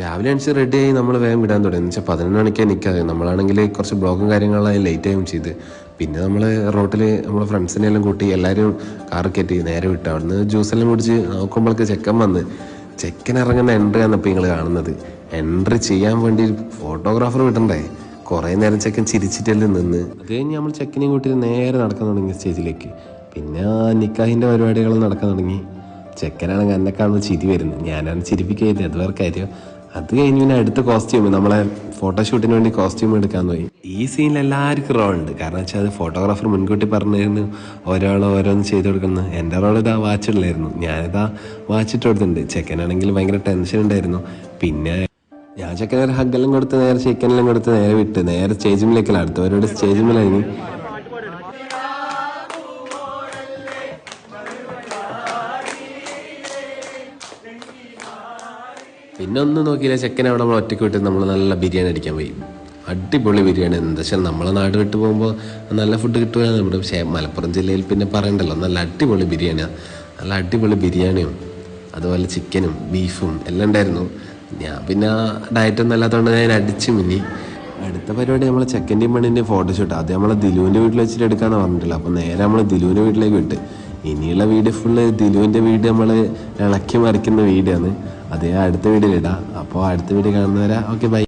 രാവിലെ റെഡി ആയി നമ്മൾ വേഗം വിടാൻ തുടങ്ങി. എന്ന് വെച്ചാൽ പതിനൊന്ന് മണിക്കേ നിൽക്കാതെ നമ്മളാണെങ്കിൽ കുറച്ച് ബ്ലോഗും കാര്യങ്ങളായി ലേറ്റ് ആയും ചെയ്ത്. പിന്നെ നമ്മൾ റോട്ടിൽ നമ്മളെ ഫ്രണ്ട്സിനെ എല്ലാം കൂട്ടി എല്ലാവരും കാർ കയറ്റി നേരെ വിട്ടു. അവിടുന്ന് ജ്യൂസെല്ലാം കുടിച്ച് നോക്കുമ്പോഴേക്ക് ചെക്കൻ വന്ന്. ചെക്കൻ ഇറങ്ങുന്ന എൻട്രി ആണ് ഇപ്പോൾ നിങ്ങൾ കാണുന്നത്. എൻട്രി ചെയ്യാൻ വേണ്ടി ഫോട്ടോഗ്രാഫർ വിടണ്ടേ? കുറേ നേരം ചെക്കൻ ചിരിച്ചിട്ടല്ലേ നിന്ന്. അത് കഴിഞ്ഞ് നമ്മൾ ചെക്കനെ കൂട്ടി നേരെ നടക്കാൻ തുടങ്ങി സ്റ്റേജിലേക്ക് പിന്നെ നിക്കാഹിന്റെ പരിപാടികൾ നടക്കാൻ തുടങ്ങി. ചെക്കനാണെങ്കിൽ എന്നെ കാണുമ്പോൾ ചിരി വരുന്നു. ഞാനാണ് ചിരിപ്പിക്കുന്നത് അത് വേറെ കാര്യം. അത് കഴിഞ്ഞ് പിന്നെ അടുത്ത കോസ്റ്റ്യൂം നമ്മളെ ഫോട്ടോഷൂട്ടിന് വേണ്ടി കോസ്റ്റ്യൂം എടുക്കാൻ പോയി. ഈ സീനിൽ എല്ലാവർക്കും റോൾ ഉണ്ട്. കാരണം വെച്ചാൽ അത് ഫോട്ടോഗ്രാഫർ മുൻകൂട്ടി പറഞ്ഞിരുന്നു ഓരോൾ ഓരോന്ന് ചെയ്ത് കൊടുക്കുന്നു. എന്റെ റോൾ ഇതാ വാച്ച് ഉള്ളായിരുന്നു ഞാനിതാ വാച്ചിട്ട് കൊടുത്തിട്ടുണ്ട്. ചെക്കനാണെങ്കിൽ ഭയങ്കര ടെൻഷൻ ഉണ്ടായിരുന്നു. പിന്നെ ഞാൻ ചെക്കനെ ഒരു ഹഗ്ഗെല്ലാം കൊടുത്ത് നേരെ ചിക്കനെല്ലാം കൊടുത്ത് നേരെ വിട്ട് നേരെ സ്റ്റേജിമിലേക്കല്ല അടുത്തവരോട് സ്റ്റേജിമിലായിരുന്നു പിന്നെ ഒന്നും നോക്കിയില്ല ചെക്കൻ അവിടെ നമ്മൾ ഒറ്റയ്ക്ക് വിട്ട് നമ്മൾ നല്ല ബിരിയാണി അടിക്കാൻ പോയി. അടിപൊളി ബിരിയാണി എന്താ വെച്ചാൽ നമ്മളെ നാട് വിട്ട് പോകുമ്പോൾ നല്ല ഫുഡ് കിട്ടുകയാണ് നമ്മുടെ പക്ഷേ മലപ്പുറം ജില്ലയിൽ പിന്നെ പറയണ്ടല്ലോ നല്ല അടിപൊളി ബിരിയാണിയാണ് നല്ല അടിപൊളി ബിരിയാണിയും അതുപോലെ ചിക്കനും ബീഫും എല്ലാം ഉണ്ടായിരുന്നു. ഞാൻ പിന്നെ ഡയറ്റൊന്നും അല്ലാത്തതുകൊണ്ട് ഞാൻ അടിച്ചു മിന്നി. അടുത്ത പരിപാടി നമ്മൾ ചെക്കന്റെയും പെണ്ണിന്റെയും ഫോട്ടോഷൂട്ട് അത് നമ്മളെ ദിലുവിന്റെ വീട്ടിൽ വെച്ചിട്ട് എടുക്കാന്ന് പറഞ്ഞിട്ടില്ല. അപ്പോൾ നേരെ നമ്മൾ ദിലുവിന്റെ വീട്ടിലേക്ക് വിട്ട്. ഇനിയുള്ള വീഡിയോ ഫുള്ള് ദിലുവിന്റെ വീട് നമ്മൾ ഇളക്കി മറിക്കുന്ന വീഡിയോ ആണ് അത് അടുത്ത വീഡിയോ ഇടാം അപ്പോൾ അടുത്ത വീഡിയോ കാണുന്നവരെ ഓക്കെ ബൈ